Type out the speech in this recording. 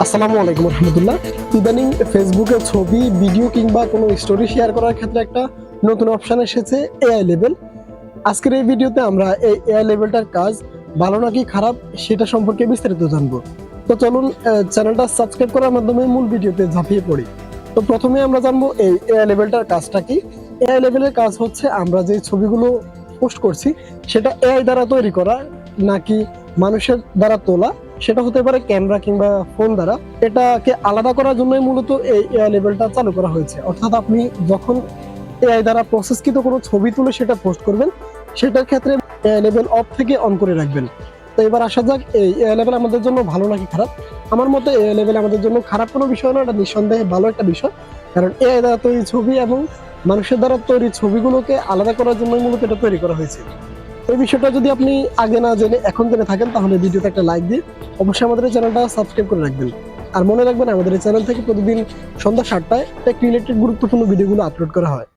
আসসালামু আলাইকুম রহমতুল্লাহ। ইদানিং ফেসবুকে ছবি, ভিডিও কিংবা কোনো স্টোরি শেয়ার করার ক্ষেত্রে একটা নতুন অপশন এসেছে এআই লেভেল আজকের এই ভিডিওতে আমরা এই এআই লেভেলটার কাজ ভালো নাকি খারাপ সেটা সম্পর্কে বিস্তারিত জানব। তো চলুন চ্যানেলটা সাবস্ক্রাইব করার মাধ্যমে মূল ভিডিওতে ঝাঁপিয়ে পড়ি। তো প্রথমে আমরা জানব এই এআই লেভেলটার কাজটা কি। এআই লেভেলের কাজ হচ্ছে আমরা যে ছবিগুলো পোস্ট করছি, সেটা এআই দ্বারা তৈরি করা নাকি মানুষের দ্বারা তোলা, সেটা হতে পারে ক্যামেরা কিংবা ফোন দ্বারা, এটাকে আলাদা করার জন্যই মূলত এই এআই লেভেলটা চালু করা হয়েছে। অর্থাৎ আপনি যখন এআই দ্বারা প্রসেসকৃত কোনো ছবি তুলে সেটা পোস্ট করবেন, সেটার ক্ষেত্রে লেভেল অফ থেকে অন করে রাখবেন। তো এবার আসা যাক, এই এআই লেভেল আমাদের জন্য ভালো নাকি খারাপ? আমার মতে এআই লেভেল আমাদের জন্য খারাপ কোনো বিষয় না, এটা নিঃসন্দেহে ভালো একটা বিষয়। কারণ এআই দ্বারা তৈরি ছবি এবং মানুষের দ্বারা তৈরি ছবিগুলোকে আলাদা করার জন্যই মূলত এটা তৈরি করা হয়েছে। এই বিষয়টা যদি আপনি আগে না জেনে এখন জেনে থাকেন, তাহলে ভিডিওতে একটা লাইক দিয়ে অবশ্যই আমাদের চ্যানেলটা সাবস্ক্রাইব করে রাখবেন। আর মনে রাখবেন, আমাদের চ্যানেল থেকে প্রতিদিন সন্ধ্যা সাতটায় টেক রিলেটেড গুরুত্বপূর্ণ ভিডিওগুলো আপলোড করা হয়।